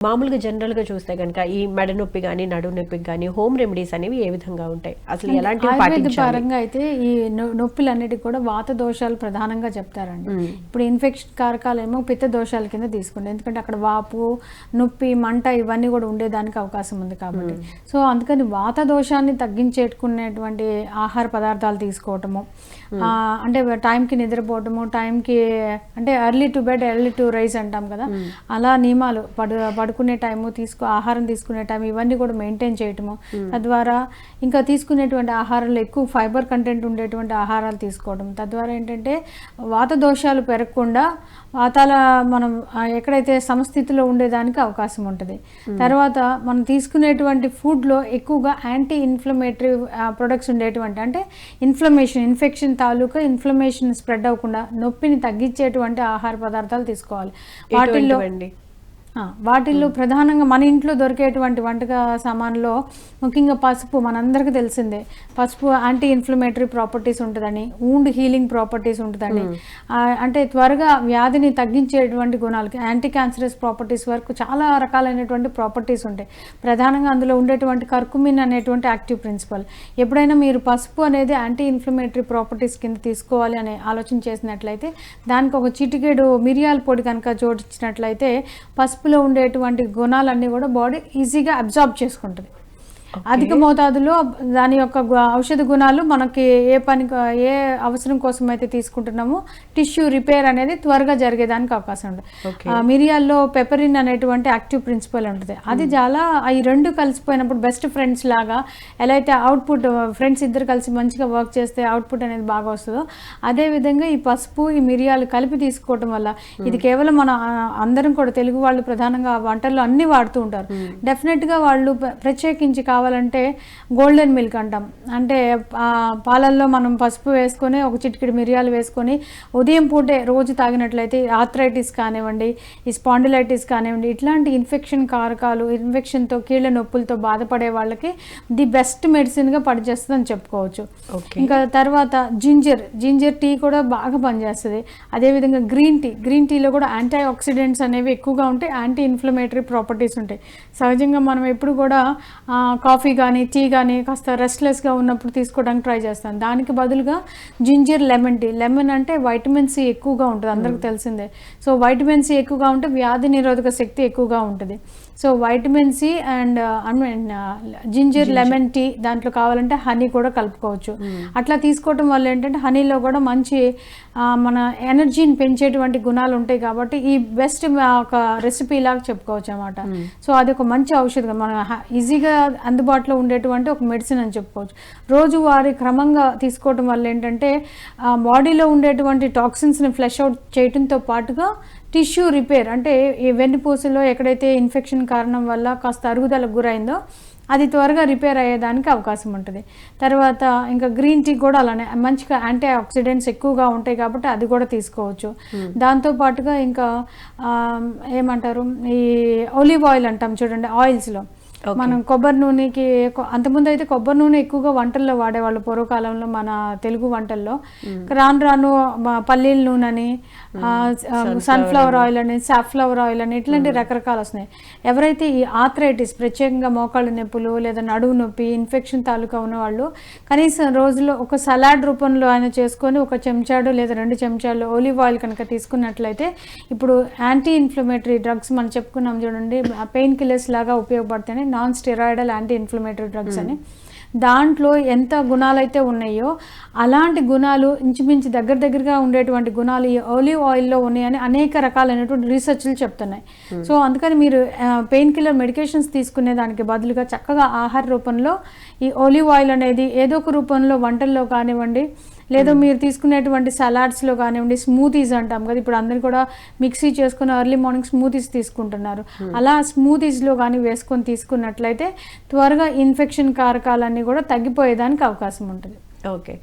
మామూలుగా జనరల్గా చూస్తే కనుక ఈ మెడ నొప్పి కానీ నడుము నొప్పికి కానీ హోమ్ రెమెడీస్ అనేవి ఏ విధంగా ఉంటాయి? అసలు పాటించాలి? పరంగా అయితే ఈ నొ- నొప్పులన్నిటికీ కూడా వాత దోషాలు ప్రధానంగా చెప్తారండి. ఇప్పుడు ఇన్ఫెక్షన్ కారకాలు ఏమో పిత్త దోషాల కింద తీసుకుంటాం ఎందుకంటే అక్కడ వాపు నొప్పి మంట ఇవన్నీ కూడా ఉండేదానికి అవకాశం ఉంది కాబట్టి. సో అందుకని వాత దోషాన్ని తగ్గించేటుకునేటువంటి ఆహార పదార్థాలు తీసుకోవటము ఆ, అంటే టైంకి నిద్రపోవటము టైంకి అంటే early to bed early to rise అంటాం కదా. అలా నియమాలు పడు పడుకునే టైము తీసుకో ఆహారం తీసుకునే టైం ఇవన్నీ కూడా మెయింటైన్ చేయటము. తద్వారా ఇంకా తీసుకునేటువంటి ఆహారంలో ఎక్కువ ఫైబర్ కంటెంట్ ఉండేటువంటి ఆహారాలు తీసుకోవడం తద్వారా ఏంటంటే వాత దోషాలు పెరగకుండా వాతాల మనం ఎక్కడైతే సమస్థితిలో ఉండేదానికి అవకాశం ఉంటుంది. తర్వాత మనం తీసుకునేటువంటి ఫుడ్లో ఎక్కువగా యాంటీ ఇన్ఫ్లమేటరీ ప్రొడక్ట్స్ ఉండేటువంటి అంటే ఇన్ఫ్లమేషన్ ఇన్ఫెక్షన్ తాలూకా ఇన్ఫ్లమేషన్ స్ప్రెడ్ అవ్వకుండా నొప్పిని తగ్గించేటువంటి ఆహార పదార్థాలు తీసుకోవాలి. వాటిల్లో వాటిల్లో ప్రధానంగా మన ఇంట్లో దొరికేటువంటి వంటక సామాన్లో ముఖ్యంగా పసుపు మనందరికీ తెలిసిందే. పసుపు యాంటీ ఇన్ఫ్లమేటరీ ప్రాపర్టీస్ ఉంటుందని ఊండ్ హీలింగ్ ప్రాపర్టీస్ ఉంటుందని. అంటే త్వరగా వ్యాధిని తగ్గించేటువంటి గుణాలు యాంటీ క్యాన్సరస్ ప్రాపర్టీస్ వరకు చాలా రకాలైనటువంటి ప్రాపర్టీస్ ఉంటాయి. ప్రధానంగా అందులో ఉండేటువంటి కర్కుమిన్ అనేటువంటి యాక్టివ్ ప్రిన్సిపల్ ఎప్పుడైనా మీరు పసుపు అనేది యాంటీ ఇన్ఫ్లమేటరీ ప్రాపర్టీస్ కింద తీసుకోవాలి అనే ఆలోచన చేసినట్లయితే దానికి ఒక చిటికెడు మిరియాల పొడి కనుక జోడించినట్లయితే పసుపులో ఉండేటువంటి గుణాలన్నీ కూడా బాడీ ఈజీగా అబ్జార్బ్ చేసుకుంటుంది. అధిక మోతాదులో దాని యొక్క ఔషధ గుణాలు మనకి ఏ పని ఏ అవసరం కోసం అయితే తీసుకుంటున్నామో టిష్యూ రిపేర్ అనేది త్వరగా జరిగేదానికి అవకాశం ఉంటుంది. మిరియాల్లో పెపరిన్ అనేటువంటి యాక్టివ్ ప్రిన్సిపల్ ఉంటుంది. అది చాలా ఈ రెండు కలిసిపోయినప్పుడు బెస్ట్ ఫ్రెండ్స్ లాగా ఎలా అయితే అవుట్పుట్ ఫ్రెండ్స్ ఇద్దరు కలిసి మంచిగా వర్క్ చేస్తే అవుట్పుట్ అనేది బాగా వస్తుందో అదే విధంగా ఈ పసుపు ఈ మిరియాలు కలిపి తీసుకోవటం వల్ల ఇది కేవలం మన అందరం కూడా తెలుగు వాళ్ళు ప్రధానంగా వంటల్లో అన్ని వాడుతూ ఉంటారు. డెఫినెట్గా వాళ్ళు ప్ర- ప్రత్యేకించి కావాలంటే గోల్డెన్ మిల్క్ అంటాం. అంటే పాలల్లో మనం పసుపు వేసుకొని ఒక చిటికెడు మిరియాలు వేసుకొని ఉదయం పూటే రోజు తాగినట్లయితే ఆథరైటిస్ కానివ్వండి ఈ స్పాండిలైటిస్ కానివ్వండి ఇట్లాంటి ఇన్ఫెక్షన్ కారకాలు ఇన్ఫెక్షన్తో కీళ్ళ నొప్పులతో బాధపడే వాళ్ళకి ది బెస్ట్ మెడిసిన్గా పనిచేస్తుందని చెప్పుకోవచ్చు. ఇంకా తర్వాత జింజర్ జింజర్ టీ కూడా బాగా పనిచేస్తుంది. అదేవిధంగా గ్రీన్ టీ గ్రీన్ టీలో కూడా యాంటీ ఆక్సిడెంట్స్ అనేవి ఎక్కువగా ఉంటాయి యాంటీ ఇన్ఫ్లమేటరీ ప్రాపర్టీస్ ఉంటాయి. సహజంగా మనం ఎప్పుడు కూడా కాఫీ కానీ టీ కానీ కాస్త రెస్ట్లెస్గా ఉన్నప్పుడు తీసుకోవడానికి ట్రై చేస్తాం దానికి బదులుగా జింజర్ లెమన్ టీ. లెమన్ అంటే వైటమిన్ సి ఎక్కువగా ఉంటుంది అందరికీ తెలిసిందే. సో వైటమిన్ సి ఎక్కువగా ఉంటే వ్యాధి నిరోధక శక్తి ఎక్కువగా ఉంటుంది. So vitamin C and I mean ginger lemon tea దాంట్లో కావాలంటే హనీ కూడా కలుపుకోవచ్చు. అట్లా తీసుకోవటం వల్ల ఏంటంటే హనీలో కూడా మంచి మన ఎనర్జీని పెంచేటువంటి గుణాలు ఉంటాయి కాబట్టి ఈ బెస్ట్ ఒక రెసిపీ లాగా చెప్పుకోవచ్చు అనమాట సో అది ఒక మంచి ఔషధం. మన ఈజీగా అందుబాటులో ఉండేటువంటి ఒక మెడిసిన్ అని చెప్పుకోవచ్చు. రోజువారీ క్రమంగా తీసుకోవటం వల్ల ఏంటంటే బాడీలో ఉండేటువంటి టాక్సిన్స్ని ఫ్లష్ అవుట్ చేయడంతో పాటుగా టిష్యూ రిపేర్ అంటే ఈ వెన్నుపూసలో ఎక్కడైతే ఇన్ఫెక్షన్ కారణం వల్ల కాస్త అరుగుదలకు గురైందో అది త్వరగా రిపేర్ అయ్యేదానికి అవకాశం ఉంటుంది. తర్వాత ఇంకా గ్రీన్ టీ కూడా అలానే మంచిగా యాంటీ ఆక్సిడెంట్స్ ఎక్కువగా ఉంటాయి కాబట్టి అది కూడా తీసుకోవచ్చు. దాంతో పాటుగా ఇంకా ఏమంటారు ఈ ఒలివ్ ఆయిల్ అంటాం చూడండి ఆయిల్స్లో మనం కొబ్బరి నూనెకి అంతకుముందు అయితే కొబ్బరి నూనె ఎక్కువగా వంటల్లో వాడేవాళ్ళు పూర్వకాలంలో మన తెలుగు వంటల్లో. రాను రాను పల్లీల నూనె అని సన్ఫ్లవర్ ఆయిల్ అని సాఫ్లవర్ ఆయిల్ అని ఇట్లాంటి రకరకాలు వస్తున్నాయి. ఎవరైతే ఈ ఆథరైటిస్ ప్రత్యేకంగా మోకాళ్ళ నొప్పులు లేదా నడువు నొప్పి ఇన్ఫెక్షన్ తాలూకా ఉన్న వాళ్ళు కనీసం రోజులో ఒక సలాడ్ రూపంలో ఆయన చేసుకొని ఒక చెంచాడు లేదా రెండు చెంచాలు ఒలివ్ ఆయిల్ కనుక తీసుకున్నట్లయితే ఇప్పుడు యాంటీ ఇన్ఫ్లమేటరీ డ్రగ్స్ మనం చెప్పుకున్నాం చూడండి పెయిన్ కిల్లర్స్ లాగా ఉపయోగపడతాయి non steroidal anti inflammatory drugs అని. దాంట్లో ఎంత గుణాలైతే ఉన్నాయో అలాంటి గుణాలు ఇంచుమించు దగ్గర దగ్గరగా ఉండేటువంటి గుణాలు ఈ ఒలివ్ ఆయిల్లో ఉన్నాయని అనేక రకాలైనటువంటి రీసెర్చ్లు చెప్తున్నాయి. సో అందుకని మీరు పెయిన్ కిల్లర్ మెడికేషన్స్ తీసుకునే దానికి బదులుగా చక్కగా ఆహార రూపంలో ఈ ఒలివ్ ఆయిల్ అనేది ఏదో ఒక రూపంలో వంటల్లో కానివ్వండి లేదా మీరు తీసుకునేటువంటి సలాడ్స్లో కానివ్వండి స్మూతీస్ అంటాం కదా ఇప్పుడు అందరు కూడా మిక్సీ చేసుకుని ఎర్లీ మార్నింగ్ స్మూతీస్ తీసుకుంటున్నారు. అలా స్మూతీస్లో కానీ వేసుకొని తీసుకున్నట్లయితే త్వరగా ఇన్ఫెక్షన్ కారకాలన్నీ కూడా తగ్గిపోయేదానికి అవకాశం ఉంటుంది. ఓకే